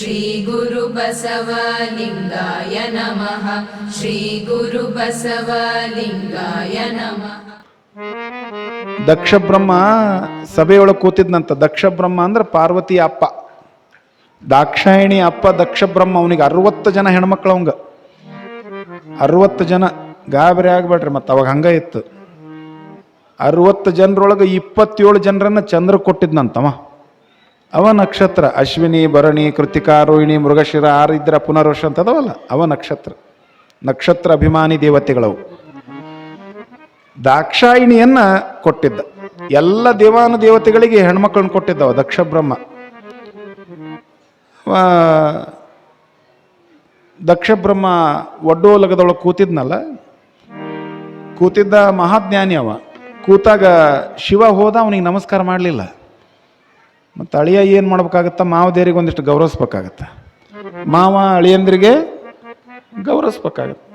श्रीगुरुबसवलिङ्गाय नमः श्रीगुरुबसवलिङ्गाय नमः ದಕ್ಷ ಬ್ರಹ್ಮ ಸಭೆಯೊಳಗೆ ಕೂತಿದ್ನಂತ ದಕ್ಷ ಬ್ರಹ್ಮ ಅಂದ್ರೆ ಪಾರ್ವತಿ ಅಪ್ಪ ದಾಕ್ಷಾಯಿಣಿ ಅಪ್ಪ ದಕ್ಷ ಬ್ರಹ್ಮ ಅವನಿಗೆ ಅರವತ್ತು ಜನ ಹೆಣ್ಮಕ್ಳು ಅವಂಗ ಅರವತ್ತು ಜನ ಗಾಬರಿ ಆಗ್ಬೇಡ್ರಿ ಮತ್ತೆ ಅವಾಗ ಹಂಗ ಇತ್ತು ಅರವತ್ತು ಜನರೊಳಗೆ ಇಪ್ಪತ್ತೇಳು ಜನರನ್ನ ಚಂದ್ರ ಕೊಟ್ಟಿದ್ನಂತವ ಅವ ನಕ್ಷತ್ರ ಅಶ್ವಿನಿ, ಭರಣಿ ಕೃತಿಕಾ ರೋಹಿಣಿ, ಮೃಗಶಿರ, ಆರಿದ್ರ ಪುನರ್ವಶ ಅಂತ ಅದಾವಲ್ಲ? ಅವ ನಕ್ಷತ್ರ ನಕ್ಷತ್ರ ಅಭಿಮಾನಿ ದೇವತೆಗಳವು. ದಾಕ್ಷಾಯಿಣಿಯನ್ನ ಕೊಟ್ಟಿದ್ದ. ಎಲ್ಲ ದೇವಾನು ದೇವತೆಗಳಿಗೆ ಹೆಣ್ಮಕ್ಳನ್ನ ಕೊಟ್ಟಿದ್ದವ ದಕ್ಷ ಬ್ರಹ್ಮ ದಕ್ಷ ಬ್ರಹ್ಮ ಒಡ್ಡೋಲಗದೊಳಗೆ ಕೂತಿದ್ನಲ್ಲ? ಕೂತಿದ್ದ ಮಹಾಜ್ಞಾನಿ ಅವ. ಕೂತಾಗ ಶಿವ ಹೋದ, ಅವನಿಗೆ ನಮಸ್ಕಾರ ಮಾಡಲಿಲ್ಲ. ಮತ್ತು ಅಳಿಯ ಏನು ಮಾಡ್ಬೇಕಾಗತ್ತೆ? ಮಾವದೇರಿಗೆ ಒಂದಿಷ್ಟು ಗೌರವಿಸ್ಬೇಕಾಗತ್ತೆ. ಮಾವ ಅಳಿಯಂದ್ರಿಗೆ ಗೌರವಿಸ್ಬೇಕಾಗತ್ತೆ.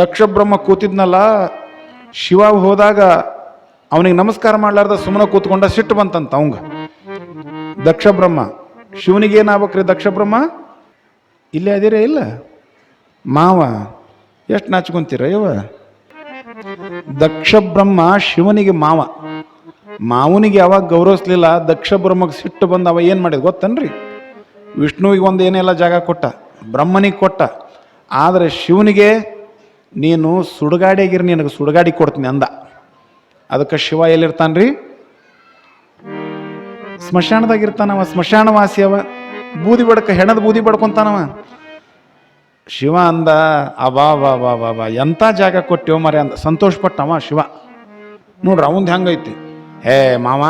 ದಕ್ಷ ಬ್ರಹ್ಮ ಕೂತಿದ್ನಲ್ಲ ಶಿವ ಹೋದಾಗ ಅವನಿಗೆ ನಮಸ್ಕಾರ ಮಾಡ್ಲಾರ್ದ ಸುಮ್ಮನೆ ಕೂತ್ಕೊಂಡ ಸಿಟ್ಟು ಬಂತಂತ ಅವಂಗ. ದಕ್ಷ ಬ್ರಹ್ಮ, ಶಿವನಿಗೆ ಏನಾಗ್ಬೇಕ್ರಿ ದಕ್ಷ ಬ್ರಹ್ಮ? ಇಲ್ಲೇ ಅದಿರೇ ಇಲ್ಲ. ಮಾವ, ಎಷ್ಟು ನಾಚ್ಕೊಂತೀರ ಇವ? ದಕ್ಷ ಬ್ರಹ್ಮ ಶಿವನಿಗೆ ಮಾವ. ಮಾವನಿಗೆ ಯಾವಾಗ ಗೌರವಿಸ್ಲಿಲ್ಲ, ದಕ್ಷ ಬ್ರಹ್ಮಗೆ ಸಿಟ್ಟು ಬಂದು ಅವ ಏನು ಮಾಡಿದ ಗೊತ್ತನ್ರಿ? ವಿಷ್ಣುವಿಗೆ ಒಂದು ಏನೆಲ್ಲ ಜಾಗ ಕೊಟ್ಟ, ಬ್ರಹ್ಮನಿಗೆ ಕೊಟ್ಟ. ಆದರೆ ಶಿವನಿಗೆ ನೀನು ಸುಡುಗಾಡಿಯಾಗಿರಿ, ನಿನಗೆ ಸುಡುಗಾಡಿ ಕೊಡ್ತೀನಿ ಅಂದ. ಅದಕ್ಕೆ ಶಿವ ಎಲ್ಲಿರ್ತಾನ್ರಿ? ಸ್ಮಶಾನದಾಗಿರ್ತಾನವ ಸ್ಮಶಾನವಾಸಿ ಅವ ಬೂದಿ ಬಡ್ಕ, ಹೆಣದ ಬೂದಿ ಬಡ್ಕೊಂತಾನವ. ಶಿವ ಅಂದ ಅವಾ ವಾ ವಾ ವಾ ಬಾ ಎಂಥ ಜಾಗ ಕೊಟ್ಟಿವ ಮರೆ ಅಂದ. ಸಂತೋಷಪಟ್ಟವ ಶಿವ. ನೋಡ್ರಿ, ಅವಂದು ಹೆಂಗೈತಿ? ಹೇ ಮಾವ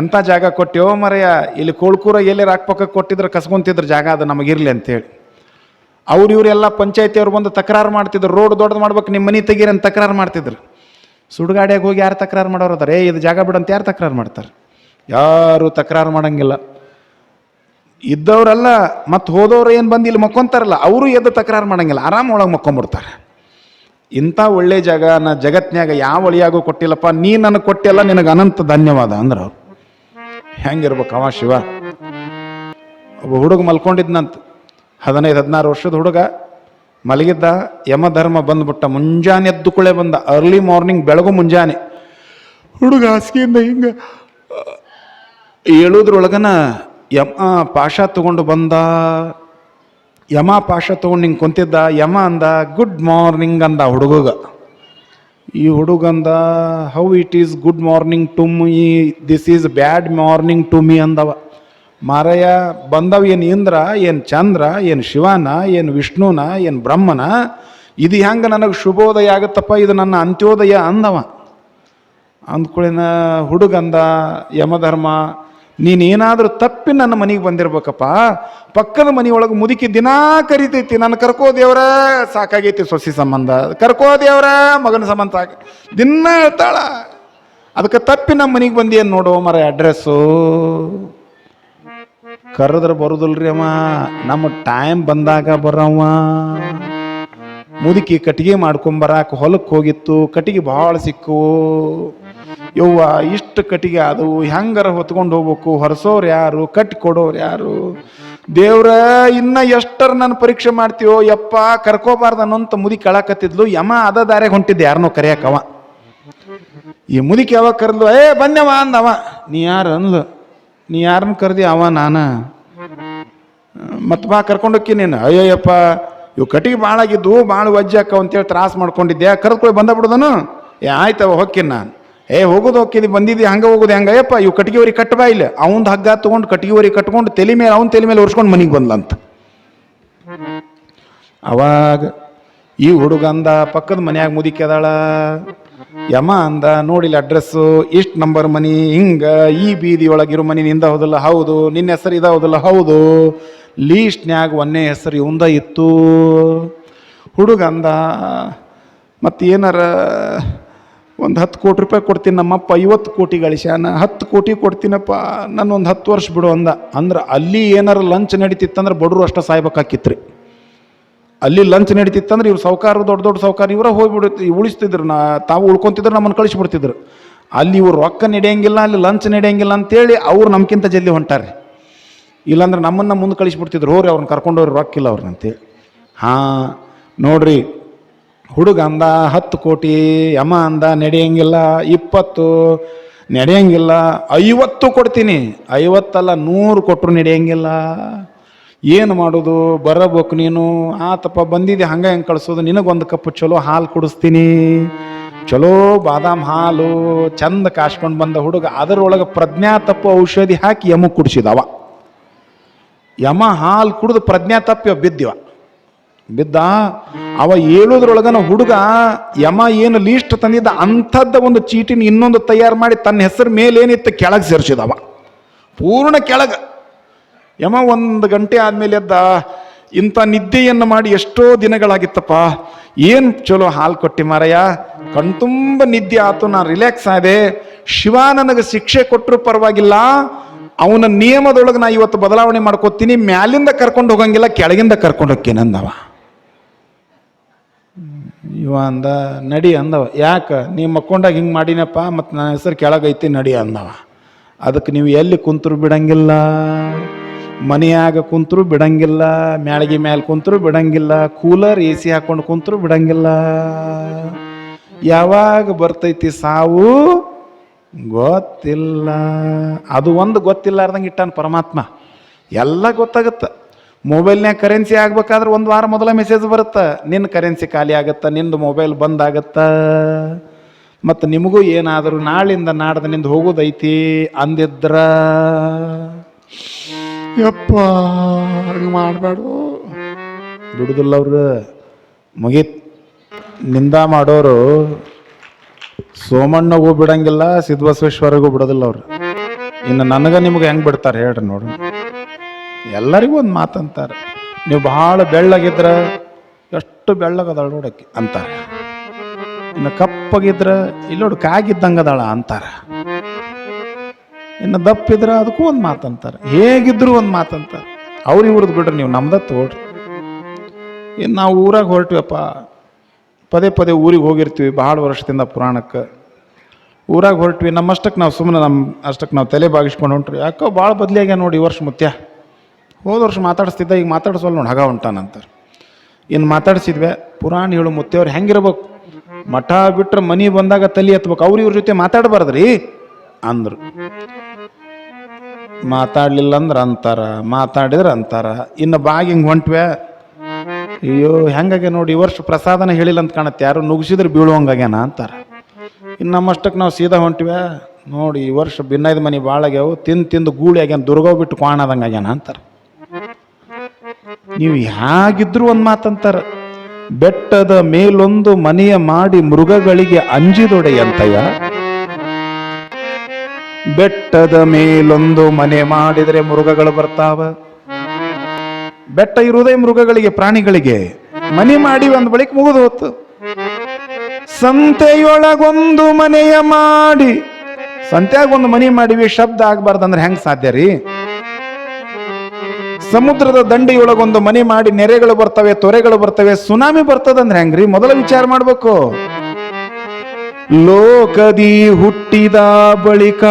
ಎಂಥ ಜಾಗ ಕೊಟ್ಟಿವೋ ಮರೆಯ, ಇಲ್ಲಿ ಕೋಳ್ಕೂರ ಎಲ್ಲಿ ರಾಕ್ಪಕ್ಕ ಕೊಟ್ಟಿದ್ರೆ ಕಸ್ಕೊಂತಿದ್ರ ಜಾಗ ಅದು ನಮಗಿರ್ಲಿ ಅಂತೇಳಿ. ಅವ್ರು ಇವರೆಲ್ಲ ಪಂಚಾಯತಿ ಅವ್ರು ಬಂದು ತಕರಾರು ಮಾಡ್ತಿದ್ರು, ರೋಡ್ ದೊಡ್ಡದು ಮಾಡ್ಬೇಕು ನಿಮ್ಮ ಮನೆ ತೆಗೀರಿ ಅಂತ ತಕರಾರು ಮಾಡ್ತಿದ್ರು. ಸುಡುಗಾಡಿಯಾಗ ಹೋಗಿ ಯಾರು ತಕರಾರು ಮಾಡೋರು ಅದಾರೆ? ಇದು ಜಾಗ ಬಿಡಂತ ಯಾರು ತಕರಾರು ಮಾಡ್ತಾರೆ? ಯಾರು ತಕರಾರು ಮಾಡೋಂಗಿಲ್ಲ. ಇದ್ದವರೆಲ್ಲ ಮತ್ತು ಹೋದವ್ರು ಏನು ಬಂದು ಇಲ್ಲಿ ಮಕ್ಕೊಂತಾರಲ್ಲ, ಅವರು ಎದ್ದು ತಕರಾರು ಮಾಡೋಂಗಿಲ್ಲ, ಆರಾಮ ಒಳಗೆ ಮಕ್ಕೊಂಬಿಡ್ತಾರೆ. ಇಂಥ ಒಳ್ಳೆ ಜಾಗ ನಾ ಜಗತ್ನ್ಯಾಗ ಯಾವ ಒಳಿಯಾಗೂ ಕೊಟ್ಟಿಲ್ಲಪ್ಪ, ನೀ ನನಗೆ ಕೊಟ್ಟಿಲ್ಲ ನಿನಗೆ ಅನಂತ ಧನ್ಯವಾದ ಅಂದ್ರೆ. ಅವ್ರು ಹೆಂಗಿರ್ಬೇಕು ಅವ ಶಿವ? ಒಬ್ಬ ಹುಡುಗ ಮಲ್ಕೊಂಡಿದ್ನಂತ. ಹದಿನೈದು, ಹದಿನಾರು ವರ್ಷದ ಹುಡುಗ ಮಲಗಿದ್ದ ಯಮಧರ್ಮ ಬಂದ್ಬಿಟ್ಟ. ಮುಂಜಾನೆ ಎದ್ದು ಕುಳೆ ಬಂದ. ಅರ್ಲಿ ಮಾರ್ನಿಂಗ್ ಬೆಳಗು ಮುಂಜಾನೆ. ಹುಡುಗ ಹಾಸಿಗೆಯಿಂದ ಹಿಂಗೆ ಹೇಳೋದ್ರೊಳಗನ ಯಮ ಪಾಶ ತಗೊಂಡು ಬಂದ. ಯಮ ಪಾಶ ತೊಗೊಂಡು ಹಿಂಗೆ ಕುಂತಿದ್ದ, ಯಮ ಅಂದ ಗುಡ್ ಮಾರ್ನಿಂಗ್ ಅಂದ ಹುಡುಗಗ. ಈ ಹುಡುಗಂದ how it is good morning to me this is bad morning to me ಅಂದವ. ಮಾರಯ್ಯ, ಬಂದವ ಏನು ಇಂದ್ರ, ಏನು ಚಂದ್ರ, ಏನು ಶಿವನ, ಏನು ವಿಷ್ಣುನ, ಏನು ಬ್ರಹ್ಮನ, ಇದು ಹೆಂಗೆ ನನಗೆ ಶುಭೋದಯ ಆಗುತ್ತಪ್ಪ, ಇದು ನನ್ನ ಅಂತ್ಯೋದಯ ಅಂದವ. ಅಂದ್ಕೊಳ್ಳಿನ ಹುಡುಗಂದ ಯಮಧರ್ಮ ನೀನೇನಾದರೂ ತಪ್ಪಿ ನನ್ನ ಮನೆಗೆ ಬಂದಿರ್ಬೇಕಪ್ಪ. ಪಕ್ಕದ ಮನೆಯೊಳಗೆ ಮುದುಕಿ ದಿನಾ ಕರಿತೈತಿ ನಾನು ಕರ್ಕೋ ದೇವ್ರ, ಸಾಕಾಗೈತಿ ಸೊಸಿ ಸಂಬಂಧ. ಕರ್ಕೋ ದೇವ್ರ, ಮಗನ ಸಂಬಂಧ ಸಾಕ ದಿನ ಹೇಳ್ತಾಳ. ಅದಕ್ಕೆ ತಪ್ಪಿ ನಮ್ಮ ಮನೆಗೆ ಬಂದಿ ಏನು ನೋಡು ಮರ ಅಡ್ರೆಸ್ಸು ಕರೆದ್ರೆ ಬರುದಿಲ್ರಿ ಅಮ್ಮ ನಮ್ಮ ಟೈಮ್ ಬಂದಾಗ ಬರವ ಮುದುಕಿ ಕಟ್ಟಿಗೆ ಮಾಡ್ಕೊಂಬರಾಕ ಹೊಲಕ್ಕೆ ಹೋಗಿತ್ತು, ಕಟ್ಟಿಗೆ ಭಾಳ ಸಿಕ್ಕು ಯವ್ವ, ಇಷ್ಟು ಕಟ್ಟಿಗೆ ಅದು ಹೆಂಗಾರ ಹೊತ್ಕೊಂಡು ಹೋಗ್ಬೇಕು? ಹೊರಸೋರು ಯಾರು? ಕಟ್ಟಿ ಕೊಡೋರು ಯಾರು? ದೇವ್ರ, ಇನ್ನ ಎಷ್ಟರ ನಾನು ಪರೀಕ್ಷೆ ಮಾಡ್ತೀವೋ ಯಪ್ಪ, ಕರ್ಕೋಬಾರ್ದು ಅನ್ನೋಂತ ಮುದಿ ಕಳಕತ್ತಿದ್ಲು. ಯಮ ಅದ ದಾರ್ಯಾಗ ಹೊಂಟಿದ್ದೆ ಯಾರನ್ನೋ ಕರೆಯಕವ ಈ ಮುದಿ ಯಾವಾಗ ಕರೆದ್ಲು, ಏ, ಬಂದವ, ಅಂದವ. ನೀ ಯಾರು? ಅಂದ್ಲು. ನೀ ಯಾರನ್ನ ಕರೆದಿ? ಅವ, ನಾನ. ಮತ್ತೆ ಬಾ, ಕರ್ಕೊಂಡು ಹೋಕಿ ನೀನು. ಅಯ್ಯಯ್ಯಪ್ಪ ಇವು ಕಟ್ಟಿಗೆ ಭಾಳ ಆಗಿದ್ದು ಭಾಳ ಅಂತೇಳಿ ತ್ರಾಸ ಮಾಡ್ಕೊಂಡಿದ್ದೆ. ಕರೆದ್ಕೊಳ್ಳಿ ಬಂದ ಬಿಡೋದನು? ಏ, ಆಯ್ತವ, ಹೊಕ್ಕಿನ ನಾನು. ಏ, ಹೋಗೋದು ಹೋಗಿದ್ದು ಬಂದಿದ್ದಿ ಹಂಗೆ ಹೋಗೋದು ಹೆಂಗ? ಅಯ್ಯಪ್ಪ ಇವು ಕಟ್ಟಿಗೆ ಊರಿಗೆ ಕಟ್ಟಬಾ ಇಲ್ಲ. ಅವಂದು ಹಗ್ಗ ತೊಗೊಂಡು ಕಟ್ಟಿಗೆ ಊರಿಗೆ ಕಟ್ಕೊಂಡು ತಲೆ ಮೇಲೆ, ಅವ್ನ ತಲೆ ಮೇಲೆ ಒರ್ಸ್ಕೊಂಡು ಮನೆಗೆ ಬಂದ್ಲಂತ. ಅವಾಗ ಈ ಹುಡುಗ ಅಂದ ಪಕ್ಕದ ಮನೆಯಾಗ ಮುದಿಕ್ಯದಾಳ. ಯಮ ಅಂದ, ನೋಡಿಲ್ಲ ಅಡ್ರೆಸ್ಸು, ಇಷ್ಟು ನಂಬರ್ ಮನಿ, ಹಿಂಗ ಈ ಬೀದಿ ಒಳಗಿರೋ ಮನಿ ನಿಂದ ಹೌದಲ್ಲ? ಹೌದು. ನಿನ್ನ ಹೆಸರು ಇದ ಹೌದಲ್ಲ? ಹೌದು. ಲೀಸ್ಟ್ನ್ಯಾಗ ಒಂದೇ ಹೆಸರು ಇವಂದ ಇತ್ತು. ಹುಡುಗ ಅಂದ ಮತ್ತು ಏನಾರ ಒಂದು ಹತ್ತು ಕೋಟಿ ರೂಪಾಯಿ ಕೊಡ್ತೀನಿ ನಮ್ಮಪ್ಪ, ಐವತ್ತು ಕೋಟಿ ಗಳಿಸ್ಯಾನ ಹತ್ತು ಕೋಟಿ ಕೊಡ್ತೀನಪ್ಪ ನಾನು ಒಂದು ಹತ್ತು ವರ್ಷ ಬಿಡು ಅಂದ. ಅಂದ್ರೆ ಅಲ್ಲಿ ಏನಾರು ಲಂಚ್ ನಡೀತಿತ್ತಂದ್ರೆ ಬಡವರು ಅಷ್ಟ ಸಾಯ್ಬೇಕಾಕಿತ್ರಿ. ಅಲ್ಲಿ ಲಂಚ್ ನಡೀತಿತ್ತಂದ್ರೆ ಇವ್ರು ಸಾವುಕಾರ ದೊಡ್ಡ ದೊಡ್ಡ ಸಾವುಕಾರ ಇವರ ಹೋಗ್ಬಿಡುತ್ತೆ ಉಳಿಸ್ತಿದ್ರು. ನಾ, ತಾವು ಉಳ್ಕೊತಿದ್ರು, ನಮ್ಮನ್ನು ಕಳಿಸ್ಬಿಡ್ತಿದ್ರು. ಅಲ್ಲಿ ಇವ್ರು ರೊಕ್ಕ ನಡೆಯಂಗಿಲ್ಲ, ಅಲ್ಲಿ ಲಂಚ್ ನಡೆಯಂಗಿಲ್ಲ ಅಂತೇಳಿ ಅವ್ರು ನಮ್ಗಿಂತ ಜಲ್ದಿ ಹೊಂಟಾರೆ ಇಲ್ಲಾಂದ್ರೆ ನಮ್ಮನ್ನು ಮುಂದೆ ಕಳಿಸ್ಬಿಡ್ತಿದ್ರು. ಹೋರಿ, ಅವ್ರನ್ನ ರೊಕ್ಕ ರೊಕ್ಕಿಲ್ಲ ಅವ್ರನ್ನಂತೇಳಿ ಹಾಂ, ನೋಡ್ರಿ ಹುಡುಗ ಅಂದ ಹತ್ತು ಕೋಟಿ ಯಮ ಅಂದ ನಡೆಯಂಗಿಲ್ಲ, ಇಪ್ಪತ್ತು ನಡೆಯಂಗಿಲ್ಲ, ಐವತ್ತು ಕೊಡ್ತೀನಿ. ಐವತ್ತಲ್ಲ ನೂರು ಕೊಟ್ಟರು ನಡೆಯಂಗಿಲ್ಲ. ಏನು ಮಾಡೋದು? ಬರಬೇಕು ನೀನು. ಆತಪ್ಪ, ಬಂದಿದ್ದೆ, ಹಂಗೆ ಹೆಂಗೆ ಕಳಿಸೋದು? ನಿನಗೊಂದು ಕಪ್ ಚಲೋ ಹಾಲು ಕುಡಿಸ್ತೀನಿ. ಚಲೋ ಬಾದಾಮ್ ಹಾಲು, ಚಂದ ಕಾಸ್ಕೊಂಡು ಬಂದ ಹುಡುಗ. ಅದರೊಳಗೆ ಪ್ರಜ್ಞಾ ತಪ್ಪು ಔಷಧಿ ಹಾಕಿ ಯಮ ಕುಡಿಸಿದವ. ಯಮ ಹಾಲು ಕುಡಿದು ಪ್ರಜ್ಞಾ ತಪ್ಪಿ ಬಿದ್ದಿವ. ಬಿದ್ದ, ಅವ ಹೇಳೋದ್ರೊಳಗನ ಹುಡುಗ, ಯಮ ಏನು ಲೀಸ್ಟ್ ತಂದಿದ್ದ ಅಂಥದ್ದ ಒಂದು ಚೀಟಿನ ಇನ್ನೊಂದು ತಯಾರು ಮಾಡಿ ತನ್ನ ಹೆಸರು ಮೇಲೇನಿತ್ತು ಕೆಳಗೆ ಸೇರಿಸಿದವ. ಪೂರ್ಣ ಕೆಳಗೆ. ಯಮ ಒಂದು ಗಂಟೆ ಆದಮೇಲೆ ಎದ್ದ, ಇಂಥ ನಿದ್ದೆಯನ್ನು ಮಾಡಿ ಎಷ್ಟೋ ದಿನಗಳಾಗಿತ್ತಪ್ಪ. ಏನು ಚಲೋ ಹಾಲು ಕೊಟ್ಟಿ ಮಾರಯ್ಯ? ಕಣ್ತುಂಬ ನಿದ್ದೆ ಆತು ನಾನು ರಿಲ್ಯಾಕ್ಸ್ ಆದೆ. ಶಿವ ನನಗೆ ಶಿಕ್ಷೆ ಕೊಟ್ಟರು ಪರವಾಗಿಲ್ಲ. ಅವನ ನಿಯಮದೊಳಗೆ ನಾ ಇವತ್ತು ಬದಲಾವಣೆ ಮಾಡ್ಕೋತೀನಿ. ಮ್ಯಾಲಿಂದ ಕರ್ಕೊಂಡು ಹೋಗಂಗಿಲ್ಲ, ಕೆಳಗಿಂದ ಕರ್ಕೊಂಡು ಹೋಗ್ತೀನಿ ಅಂದವ ಇವ ಅಂದ, ನಡಿ ಅಂದವ. ಯಾಕೆ? ನೀ ಮಕ್ಕೊಂಡಾಗ ಹಿಂಗೆ ಮಾಡಿನಪ್ಪ, ಮತ್ತು ನನ್ನ ಹೆಸರು ಕೆಳಗೈತಿ, ನಡಿ ಅಂದವ. ಅದಕ್ಕೆ ನೀವು ಎಲ್ಲಿ ಕುಂತರು ಬಿಡಂಗಿಲ್ಲ. ಮನೆಯಾಗ ಕುಂತರು ಬಿಡಂಗಿಲ್ಲ, ಮ್ಯಾಳಿಗೆ ಮ್ಯಾಲೆ ಕುಂತರು ಬಿಡಂಗಿಲ್ಲ, ಕೂಲರ್ ಎ ಸಿ ಹಾಕೊಂಡು ಕುಂತರು ಬಿಡಂಗಿಲ್ಲ. ಯಾವಾಗ ಬರ್ತೈತಿ ಸಾವು? ಗೊತ್ತಿಲ್ಲ. ಅದು ಒಂದು ಗೊತ್ತಿಲ್ಲಾರ್ದಂಗೆ ಇಟ್ಟಾನ ಪರಮಾತ್ಮ. ಎಲ್ಲ ಗೊತ್ತಾಗತ್ತೆ. ಮೊಬೈಲ್ನ್ಯಾಗ ಕರೆನ್ಸಿ ಆಗ್ಬೇಕಾದ್ರೆ ಒಂದು ವಾರ ಮೊದಲ ಮೆಸೇಜ್ ಬರುತ್ತೆ? ನಿನ್ನ ಕರೆನ್ಸಿ ಖಾಲಿ ಆಗತ್ತ? ನಿಂದು ಮೊಬೈಲ್ ಬಂದ್ ಆಗತ್ತ? ಮತ್ತು ನಿಮಗೂ ಏನಾದರೂ ನಾಳಿಂದ ನಾಡ್ದನಿಂದ ಹೋಗೋದೈತಿ ಅಂದಿದ್ರ? ಯಪ್ಪ ಹಂಗೆ ಮಾಡಬೇಡು ಬಿಡುದಿಲ್ಲ ಅವ್ರು. ಮುಗೀತ್. ನಿಂದ ಮಾಡೋರು ಸೋಮಣ್ಣಗೂ ಬಿಡಂಗಿಲ್ಲ ಸಿದ್ಧಬಸವೇಶ್ವರಿಗೂ ಬಿಡೋದಿಲ್ಲ ಅವ್ರು. ಇನ್ನು ನನಗೆ ನಿಮ್ಗೆ ಹೆಂಗೆ ಬಿಡ್ತಾರೆ ಹೇಳ್ರಿ ನೋಡು ಎಲ್ಲರಿಗೂ ಒಂದು ಮಾತಂತಾರೆ. ನೀವು ಭಾಳ ಬೆಳ್ಳಗಿದ್ರೆ ಎಷ್ಟು ಬೆಳ್ಳಗದಾಳ ನೋಡಕ್ಕೆ ಅಂತಾರೆ. ಇನ್ನು ಕಪ್ಪಗಿದ್ರೆ ಇಲ್ಲೋಡು ಕಾಗಿದ್ದಂಗೆ ಅದಾಳ ಅಂತಾರೆ. ಇನ್ನು ದಪ್ಪಿದ್ರೆ ಅದಕ್ಕೂ ಒಂದು ಮಾತಂತಾರೆ. ಹೇಗಿದ್ರು ಒಂದು ಮಾತಂತಾರೆ. ಅವ್ರು ಇವ್ರದ್ದು ಬಿಡ್ರಿ ನೀವು ನಮ್ದ ತೋಡ್ರಿ. ಇನ್ನು ನಾವು ಊರಾಗ ಹೊರಟ್ವಪ್ಪ ಪದೇ ಪದೇ ಊರಿಗೆ ಹೋಗಿರ್ತೀವಿ ಭಾಳ ವರ್ಷದಿಂದ ಪುರಾಣಕ್ಕೆ. ಊರಾಗ ಹೊರಟ್ವಿ ನಮ್ಮಷ್ಟಕ್ಕೆ ನಾವು ಸುಮ್ಮನೆ ನಮ್ಮ ಅಷ್ಟಕ್ಕೆ ನಾವು ತಲೆ ಬಾಗಿಸ್ಕೊಂಡು ಹೊಂಟ್ರಿ. ಯಾಕೋ ಭಾಳ ಬದಲಿಯಾಗ್ಯ ನೋಡಿ ಈ ವರ್ಷ ಮುತ್ಯ. ಹೋದ ವರ್ಷ ಮಾತಾಡಿಸ್ತಿದ್ದ, ಈಗ ಮಾತಾಡಿಸೋಲ್ಲ ನೋಡಿ ಹಗ ಹೊಂಟಾನಂತಾರೆ ಇನ್ನು ಮಾತಾಡ್ಸಿದ್ವಿ, ಪುರಾಣ ಹೇಳು ಮುತ್ತೆಯವ್ರು ಹೆಂಗಿರ್ಬೇಕು? ಮಠ ಬಿಟ್ರೆ ಮನಿ ಬಂದಾಗ ತಲೆ ಎತ್ಬೇಕು, ಅವ್ರು ಇವ್ರ ಜೊತೆ ಮಾತಾಡಬಾರ್ದ್ರಿ? ಅಂದ್ರು. ಮಾತಾಡ್ಲಿಲ್ಲ ಅಂದ್ರೆ ಅಂತಾರ, ಮಾತಾಡಿದ್ರೆ ಅಂತಾರ. ಇನ್ನು ಬಾಗಿ ಹಿಂಗೆ ಹೊಂಟ್ವೆ, ಅಯ್ಯೋ ಹೆಂಗಾಗೆ ನೋಡಿ, ಈ ವರ್ಷ ಪ್ರಸಾದನ ಹೇಳಿಲ್ಲ ಅಂತ ಕಾಣತ್ತೆ, ಯಾರು ನುಗ್ಸಿದ್ರೆ ಬೀಳುವಂಗಾಗ್ಯಾನ ಅಂತಾರ. ಇನ್ನು ನಮ್ಮಷ್ಟಕ್ಕೆ ನಾವು ಸೀದಾ ಹೊಂಟ್ವೆ, ನೋಡಿ, ಈ ವರ್ಷ ಭಿನ್ನೈದು ಮನೆ ಭಾಳ ಆಗ್ಯಾವು ತಿಂದು ತಿಂದು ಗೂಳಿ ಆಗ್ಯಾನ ದುರ್ಗವ್ ಬಿಟ್ಟು ಕ್ವಾಣದಂಗೆ ಆಗ್ಯಾನ ಅಂತಾರ. ನೀವು ಹೇಗಿದ್ರು ಒಂದು ಮಾತಂತಾರ, ಬೆಟ್ಟದ ಮೇಲೊಂದು ಮನೆಯ ಮಾಡಿ ಮೃಗಗಳಿಗೆ ಅಂಜಿದೊಡೆಯಂತಯ್ಯ ಬೆಟ್ಟದ ಮೇಲೊಂದು ಮನೆ ಮಾಡಿದರೆ ಮೃಗಗಳು ಬರ್ತಾವ. ಬೆಟ್ಟ ಇರುವುದೇ ಮೃಗಗಳಿಗೆ, ಪ್ರಾಣಿಗಳಿಗೆ. ಮನೆ ಮಾಡಿ ಒಂದು ಬಳಿಕ ಮುಗಿದು ಹೋತು. ಸಂತೆಯೊಳಗೊಂದು ಮನೆಯ ಮಾಡಿ ಸಂತೆಯಾಗ ಒಂದು ಮನೆ ಮಾಡಿವಿ ಶಬ್ದ ಆಗ್ಬಾರ್ದಂದ್ರೆ ಹೆಂಗ್ ಸಾಧ್ಯ ರೀ? ಸಮುದ್ರದ ದಂಡೆಯೊಳಗೊಂದು ಮನೆ ಮಾಡಿ ನೆರೆಗಳು ಬರ್ತವೆ, ತೊರೆಗಳು ಬರ್ತವೆ, ಸುನಾಮಿ ಬರ್ತದಂದ್ರೆ ಹೆಂಗ್ರಿ? ಮೊದಲ ವಿಚಾರ ಮಾಡ್ಬೇಕು. ಲೋಕದಿ ಹುಟ್ಟಿದ ಬಳಿಕ,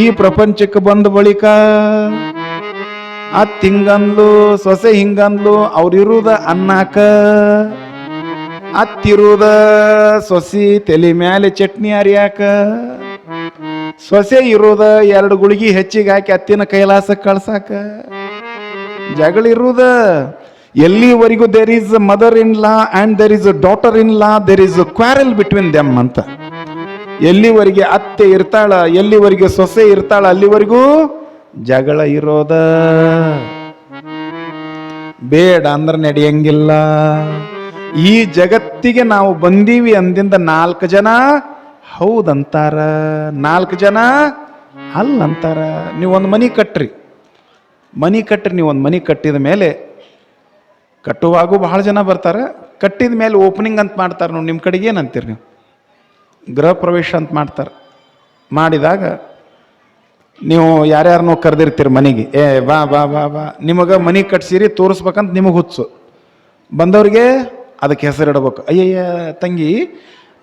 ಈ ಪ್ರಪಂಚಕ್ಕೆ ಬಂದ ಬಳಿಕ ಅತ್ ಹಿಂಗಂದ್ಲು, ಸೊಸೆ ಹಿಂಗಂದ್ಲು, ಅವ್ರಿರುದ ಅನ್ನಾಕ ಅತ್ತಿರುದ ಸೊಸಿ ತಲೆ ಮ್ಯಾಲೆ ಚಟ್ನಿ ಅರಿಯಾಕ ಸೊಸೆ ಇರುದ ಎರಡು ಗುಳಿಗಿ ಹೆಚ್ಚಿಗೆ ಹಾಕಿ ಅತ್ತಿನ ಕೈಲಾಸಕ್ಕೆ ಕಳ್ಸಾಕ. ಜಗಳ ಇರುದ ಎಲ್ಲಿವರೆಗೂ there is mother in law and there is daughter in law there is quarrel between them ಅಂತ. ಎಲ್ಲಿವರೆಗೆ ಅತ್ತೆ ಇರ್ತಾಳ, ಎಲ್ಲಿವರೆಗೆ ಸೊಸೆ ಇರ್ತಾಳ, ಅಲ್ಲಿವರೆಗೂ ಜಗಳ ಇರೋದ. ಬೇಡ ಅಂದ್ರೆ ನಡೆಯಂಗಿಲ್ಲ. ಈ ಜಗತ್ತಿಗೆ ನಾವು ಬಂದೀವಿ ಅಂದಿಂದ ನಾಲ್ಕು ಜನ ಹೌದಂತಾರ. ನಾಲ್ಕು ಜನ ಅಲ್ಲಂತಾರ. ನೀವು ಒಂದು ಮನಿ ಕಟ್ರಿ. ಮನಿ ಕಟ್ಟ್ರಿ ನೀವು ಒಂದು ಮನಿ ಕಟ್ಟಿದ ಮೇಲೆ ಕಟ್ಟುವಾಗೂ ಬಹಳ ಜನ ಬರ್ತಾರೆ. ಕಟ್ಟಿದ ಮೇಲೆ ಓಪನಿಂಗ್ ಅಂತ ಮಾಡ್ತಾರೆ ನೋಡಿ ನಿಮ್ಮ ಕಡೆಗೆ ಏನಂತೀರಿ ನೀವು? ಗೃಹ ಪ್ರವೇಶ ಅಂತ ಮಾಡ್ತಾರೆ. ಮಾಡಿದಾಗ ನೀವು ಯಾರ್ಯಾರನ್ನೋ ಕರೆದಿರ್ತೀರಿ ಮನೆಗೆ, ಏ, ಬಾ ಬಾ ಬಾ ಬಾ, ನಿಮಗೆ ಮನೆ ಕಟ್ಸಿರಿ, ತೋರಿಸ್ಬೇಕಂತ ನಿಮಗೆ ಹುಚ್ಚು ಬಂದವ್ರಿಗೆ ಅದಕ್ಕೆ ಹೆಸರಿಡಬೇಕು ಅಯ್ಯಯ್ಯ, ತಂಗಿ,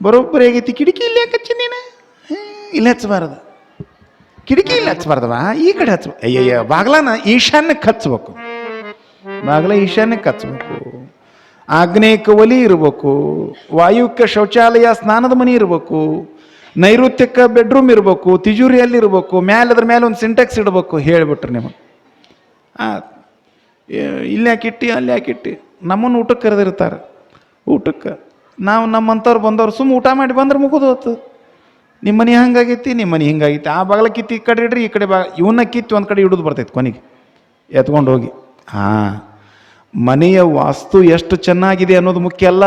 ಬರೋಬ್ಬರಿ ಹೇಗೈತಿ ಕಿಟಕಿ ಇಲ್ಲಿ ಕಚ್ಚಿ ನೀನು? ಇಲ್ಲಿ ಹಚ್ಚಬಾರದು. ಕಿಟಕಿ ಇಲ್ಲಿ ಹಚ್ಬಾರ್ದವ? ಈ ಕಡೆ ಹಚ್ಚ ಅಯ್ಯಯ್ಯ, ಬಾಗ್ಲನ ಈಶಾನ್ಯಕ್ಕೆ ಹಚ್ಬೇಕು. ಬಾಗ್ಲ ಈಶಾನ್ಯಕ್ಕೆ ಹಚ್ಬೇಕು. ಆಗ್ನೇಯಕ್ಕೆ ಒಲಿ ಇರಬೇಕು. ವಾಯುವ್ಯಕ್ಕೆ ಶೌಚಾಲಯ, ಸ್ನಾನದ ಮನೆ ಇರಬೇಕು. ನೈಋತ್ಯಕ್ಕೆ ಬೆಡ್ರೂಮ್ ಇರಬೇಕು. ತಿಜೂರಿಯಲ್ಲಿ ಇರಬೇಕು. ಮ್ಯಾಲೆ ಅದ್ರ ಮೇಲೆ ಒಂದು ಸಿಂಟೆಕ್ಸ್ ಇಡಬೇಕು. ಹೇಳಿಬಿಟ್ರು ಆ ಇಲ್ಲಿ ಯಾಕಿಟ್ಟಿ ಅಲ್ಲಿ ಯಾಕಿಟ್ಟಿ ನಮ್ಮನ್ನು ಊಟಕ್ಕೆ ಕರೆದಿರ್ತಾರೆ. ಊಟಕ್ಕೆ. ನಾವು ನಮ್ಮಂಥವ್ರು ಬಂದವ್ರು ಸುಮ್ಮ ಊಟ ಮಾಡಿ ಬಂದ್ರೆ ಮುಗಿದು ಹೋತು ನಿಮ್ಮ ಮನೆ ಹಂಗಾಗೈತಿ ನಿಮ್ಮ ಮನೆ ಹಿಂಗಾಗೈತಿ. ಆ ಬಾಗಿಲ ಕಿತ್ತು ಈ ಕಡೆ ಇಡ್ರಿ, ಈ ಕಡೆ ಬಾ ಇವನ್ನ ಕಿತ್ತು ಒಂದು ಕಡೆ ಇಡೋದು ಬರ್ತೈತೆ ಕೊನೆಗೆ. ಎತ್ಕೊಂಡು ಹೋಗಿ. ಹಾಂ. ಮನೆಯ ವಾಸ್ತು ಎಷ್ಟು ಚೆನ್ನಾಗಿದೆ ಅನ್ನೋದು ಮುಖ್ಯ ಅಲ್ಲ.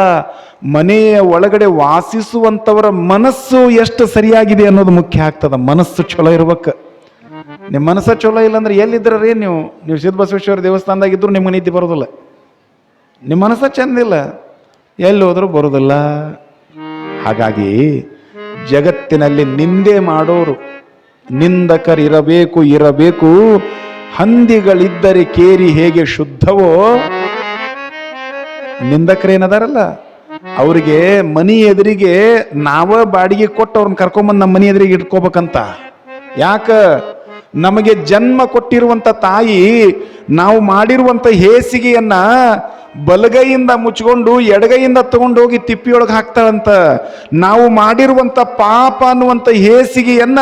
ಮನೆಯ ಒಳಗಡೆ ವಾಸಿಸುವಂಥವರ ಮನಸ್ಸು ಎಷ್ಟು ಸರಿಯಾಗಿದೆ ಅನ್ನೋದು ಮುಖ್ಯ ಆಗ್ತದ. ಮನಸ್ಸು ಚಲೋ ಇರ್ಬೇಕು. ನಿಮ್ಮ ಮನಸ್ಸು ಚಲೋ ಇಲ್ಲ ಅಂದ್ರೆ ಎಲ್ಲಿದ್ರಿ ನೀವು? ನೀವು ಸಿದ್ಧಬಸವೇಶ್ವರ ದೇವಸ್ಥಾನದಾಗ ಇದ್ರು ನಿಮ್ಗೆ ನೀತಿ ಬರೋದಿಲ್ಲ. ನಿಮ್ಮ ಮನಸ್ಸು ಚೆಂದಿಲ್ಲ. ಎಲ್ಲಿ ಹೋದರೂ ಬರೋದಿಲ್ಲ. ಹಾಗಾಗಿ ಜಗತ್ತಿನಲ್ಲಿ ನಿಂದೆ ಮಾಡೋರು. ನಿಂದಕರಿರಬೇಕು, ಇರಬೇಕು. ಹಂದಿಗಳಿದ್ದರೆ ಕೇರಿ ಹೇಗೆ ಶುದ್ಧವೋ? ನಿಂದಕರೇನದಾರಲ್ಲ ಅವರಿಗೆ ಮನಿ ಎದುರಿಗೆ ನಾವ ಬಾಡಿಗೆ ಕೊಟ್ಟು ಅವ್ರನ್ನ ಕರ್ಕೊಂಬಂದು ನಮ್ಮ ಮನಿ ಎದುರಿಗೆ ಇಟ್ಕೋಬೇಕಂತ. ಯಾಕ? ನಮಗೆ ಜನ್ಮ ಕೊಟ್ಟಿರುವಂತ ತಾಯಿ ನಾವು ಮಾಡಿರುವಂತ ಹೇಸಿಗೆಯನ್ನ ಬಲಗೈಯಿಂದ ಮುಚ್ಕೊಂಡು ಎಡಗೈಯಿಂದ ತಗೊಂಡು ಹೋಗಿ ತಿಪ್ಪಿಯೊಳಗೆ ಹಾಕ್ತಾಳಂತ. ನಾವು ಮಾಡಿರುವಂತ ಪಾಪ ಅನ್ನುವಂತ ಹೇಸಿಗೆಯನ್ನ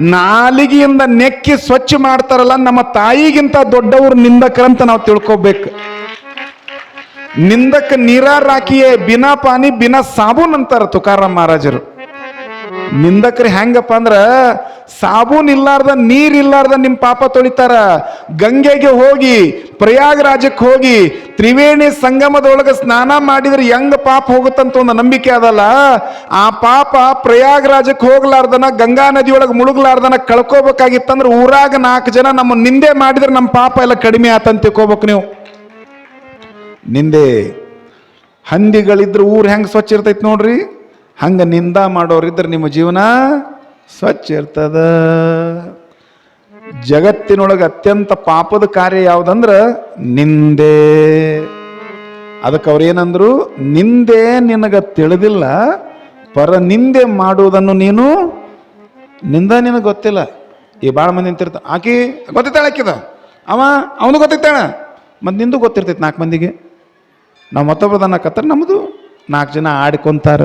ನಾಲಿಗೆಯಿಂದ ನೆಕ್ಕಿ ಸ್ವಚ್ಛ ಮಾಡ್ತಾರಲ್ಲ ನಮ್ಮ ತಾಯಿಗಿಂತ ದೊಡ್ಡವರು ನಿಂದಕರಂತ ನಾವು ತಿಳ್ಕೊಬೇಕು. ನಿಂದಕ್ಕೆ ನೀರಾರಾಕಿಯೇ ಬಿನಾ ಪಾನಿ ಬಿನಾ ಸಾಬೂನ್ ಅಂತಾರ ತುಕಾರಾಮ್ ಮಹಾರಾಜರು. ನಿಂದಕ್ರಿ ಹೆಂಗಪ್ಪ ಅಂದ್ರ ಸಾಬೂನ್ ಇಲ್ಲಾರ್ದ ನೀರಿಲ್ಲಾರ್ದ ನಿಮ್ಮ ನಿಮ್ ಪಾಪ ತೊಳಿತಾರ. ಗಂಗೆಗೆ ಹೋಗಿ ಪ್ರಯಾಗರಾಜಕ್ಕೆ ಹೋಗಿ, ತ್ರಿವೇಣಿ ಸಂಗಮದೊಳಗೆ ಸ್ನಾನ ಮಾಡಿದ್ರೆ ಹೆಂಗ ಪಾಪ ಹೋಗುತ್ತಂತ ಒಂದು ನಂಬಿಕೆ ಅದಲ್ಲ. ಆ ಪಾಪ ಪ್ರಯಾಗರಾಜಕ್ಕೆ ಹೋಗ್ಲಾರ್ದನ, ಗಂಗಾ ನದಿಯೊಳಗೆ ಮುಳುಗ್ಲಾರ್ದನ ಕಳ್ಕೋಬೇಕಾಗಿತ್ತಂದ್ರೆ ಊರಾಗ ನಾಲ್ಕು ಜನ ನಮ್ಮ ನಿಂದೆ ಮಾಡಿದ್ರೆ ನಮ್ಮ ಪಾಪ ಎಲ್ಲ ಕಡಿಮೆ ಆತಂತ ತಿಳ್ಕೋಬೇಕು ನೀವು. ನಿಂದೆ ಹಂದಿಗಳಿದ್ರೆ ಊರು ಹೆಂಗೆ ಸ್ವಚ್ಛ ಇರ್ತೈತೆ ನೋಡ್ರಿ? ಹಂಗೆ ನಿಂದ ಮಾಡೋರಿದ್ರೆ ನಿಮ್ಮ ಜೀವನ ಸ್ವಚ್ಛ ಇರ್ತದ ಜಗತ್ತಿನೊಳಗೆ ಅತ್ಯಂತ ಪಾಪದ ಕಾರ್ಯ ಯಾವುದಂದ್ರೆ ನಿಂದೆ. ಅದಕ್ಕೆ ಅವ್ರೇನಂದ್ರು, ನಿಂದೆ ನಿನಗ ತಿಳಿದಿಲ್ಲ, ಪರ ನಿಂದೆ ಮಾಡುವುದನ್ನು ನೀನು, ನಿಂದ ನಿನಗೆ ಗೊತ್ತಿಲ್ಲ. ಈ ಭಾಳ ಮಂದಿ ನಿಂತಿರ್ತ ಆಕಿ ಗೊತ್ತಿತ್ತಾಳೆ ಆಕಿದ? ಅವ, ಅವನು ಗೊತ್ತಿತ್ತಾಳ ಮತ್ತು ನಿಂದು ಗೊತ್ತಿರ್ತೈತೆ ನಾಲ್ಕು ಮಂದಿಗೆ. ನಾವು ಮತ್ತೊಬ್ಬರದನ್ನ ಕತ್ತರ ನಮ್ಮದು ನಾಲ್ಕು ಜನ ಆಡ್ಕೊಂತಾರ.